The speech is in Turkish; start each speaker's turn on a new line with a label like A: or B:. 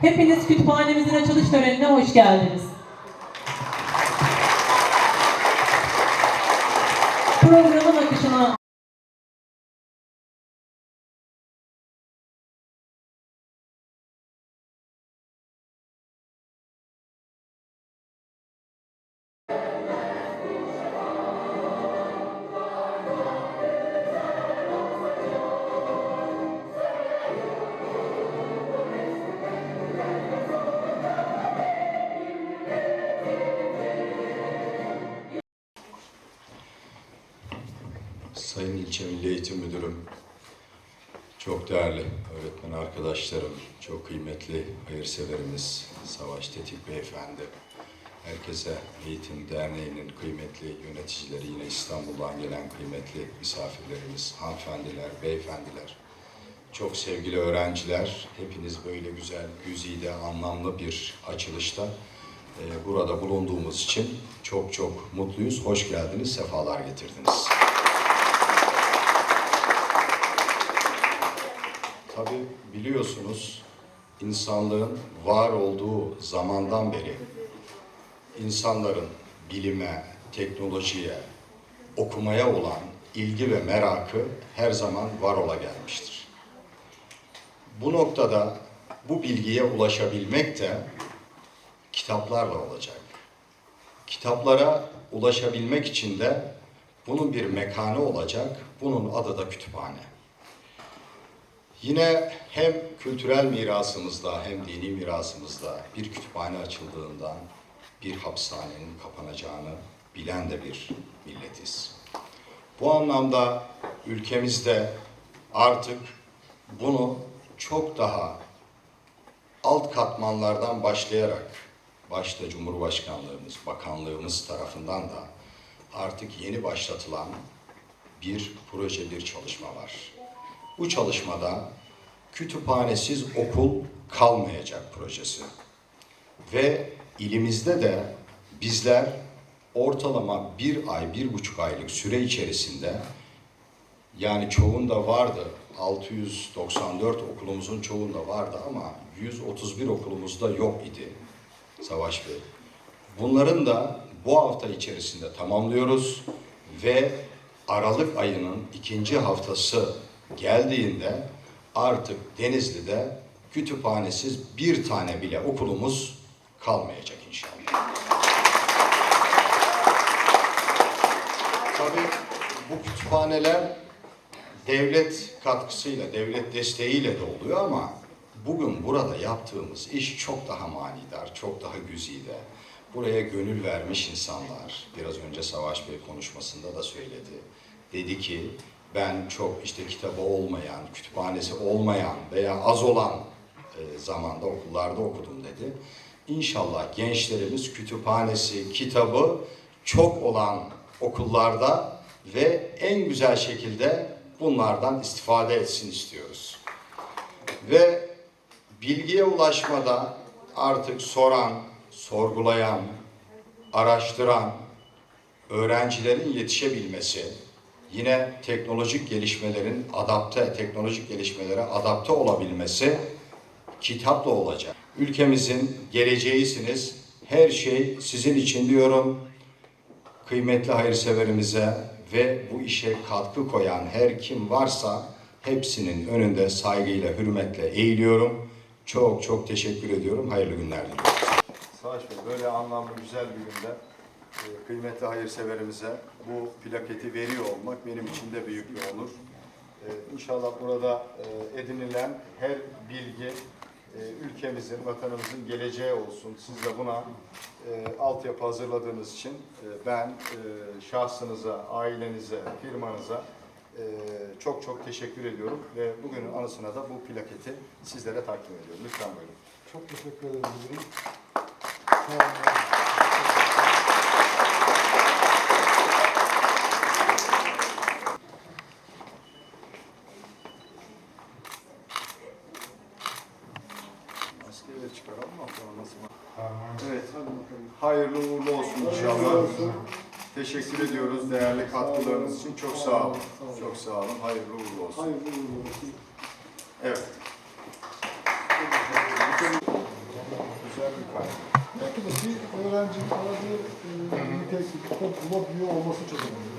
A: Hepiniz kütüphanemizin açılış törenine hoş geldiniz. Programın
B: Sayın İlçe Milli Eğitim Müdürüm, çok değerli öğretmen arkadaşlarım, çok kıymetli hayırseverimiz, Savaş Tetik Beyefendi, herkese Eğitim Derneği'nin kıymetli yöneticileri, yine İstanbul'dan gelen kıymetli misafirlerimiz, hanımefendiler, beyefendiler, çok sevgili öğrenciler, hepiniz böyle güzel, güzide, anlamlı bir açılışta e, burada bulunduğumuz için çok çok mutluyuz. Hoş geldiniz, sefalar getirdiniz. Tabii biliyorsunuz insanlığın var olduğu zamandan beri insanların bilime, teknolojiye, okumaya olan ilgi ve merakı her zaman var ola gelmiştir. Bu noktada bu bilgiye ulaşabilmek de kitaplarla olacak. Kitaplara ulaşabilmek için de bunun bir mekanı olacak. Bunun adı da kütüphane. Yine hem kültürel mirasımızda hem dini mirasımızda bir kütüphane açıldığından bir hapishanenin kapanacağını bilen de bir milletiz. Bu anlamda ülkemizde artık bunu çok daha alt katmanlardan başlayarak başta Cumhurbaşkanlığımız, bakanlığımız tarafından da artık yeni başlatılan bir proje, bir çalışma var. Bu çalışmada kütüphanesiz okul kalmayacak projesi. Ve ilimizde de bizler ortalama bir ay, bir buçuk aylık süre içerisinde yani çoğunda vardı, 694 okulumuzun çoğunda vardı ama 131 okulumuzda yok idi Savaş Bey. Bunların da bu hafta içerisinde tamamlıyoruz ve Aralık ayının ikinci haftası geldiğinde artık Denizli'de kütüphanesiz bir tane bile okulumuz kalmayacak inşallah. Tabii bu kütüphaneler devlet katkısıyla, devlet desteğiyle de oluyor ama bugün burada yaptığımız iş çok daha manidar, çok daha güzide. Buraya gönül vermiş insanlar, biraz önce Savaş Bey konuşmasında da söyledi. Dedi ki ben çok işte kitabı olmayan, kütüphanesi olmayan veya az olan e, zamanda okullarda okudum dedi. İnşallah gençlerimiz kütüphanesi, kitabı çok olan okullarda ve en güzel şekilde bunlardan istifade etsin istiyoruz. Ve bilgiye ulaşmada artık soran, sorgulayan, araştıran öğrencilerin yetişebilmesi, yine teknolojik gelişmelerin adapte, teknolojik gelişmelere adapte olabilmesi kitapla olacak. Ülkemizin geleceğisiniz. Her şey sizin için diyorum. Kıymetli hayırseverimize ve bu işe katkı koyan her kim varsa hepsinin önünde saygıyla, hürmetle eğiliyorum. Çok çok teşekkür ediyorum. Hayırlı günler diliyorum.
C: Savaş Bey, böyle anlamlı güzel bir günde kıymetli hayırseverimize bu plaketi veriyor olmak benim için de büyük bir onur. E, İnşallah burada e, edinilen her bilgi e, ülkemizin, vatanımızın geleceği olsun. Siz de buna e, altyapı hazırladığınız için e, ben şahsınıza, ailenize, firmanıza çok çok teşekkür ediyorum ve bugünün anısına da bu plaketi sizlere takdim ediyorum. Lütfen buyurun.
D: Çok teşekkür ederim. Sağ olun.
C: Evet. Hayırlı uğurlu olsun inşallah. Teşekkür ediyoruz değerli katkılarınız için. Çok sağ olun. Çok sağ olun. Hayırlı uğurlu olsun.
D: Hayırlı uğurlu olsun.
C: Evet.
D: Belki de bir öğrencinin aradığı nitelikli bulabiliyor olması çok önemli.